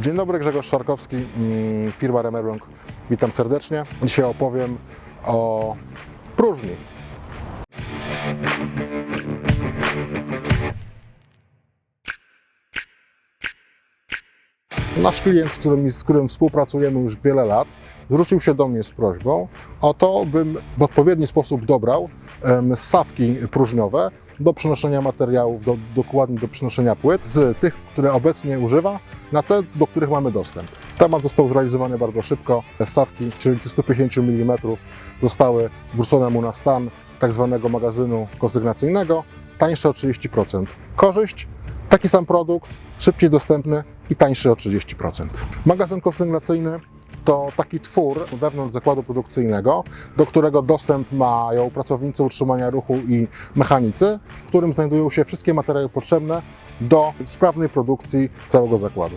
Dzień dobry, Grzegorz Szarkowski, mm, firma Remerlong. Witam serdecznie. Dzisiaj opowiem o próżni. Nasz klient, z którym, z którym współpracujemy już wiele lat, zwrócił się do mnie z prośbą o to, bym w odpowiedni sposób dobrał em, ssawki próżniowe do przenoszenia materiałów, do, dokładnie do przenoszenia płyt z tych, które obecnie używa, na te, do których mamy dostęp. Temat został zrealizowany bardzo szybko. Ssawki, czyli 150 mm, zostały wrócone mu na stan tak zwanego magazynu konsygnacyjnego, tańsze o 30%. Korzyść, taki sam produkt, szybciej dostępny i tańszy o 30%. Magazyn konsygnacyjny to taki twór wewnątrz zakładu produkcyjnego, do którego dostęp mają pracownicy utrzymania ruchu i mechanicy, w którym znajdują się wszystkie materiały potrzebne do sprawnej produkcji całego zakładu.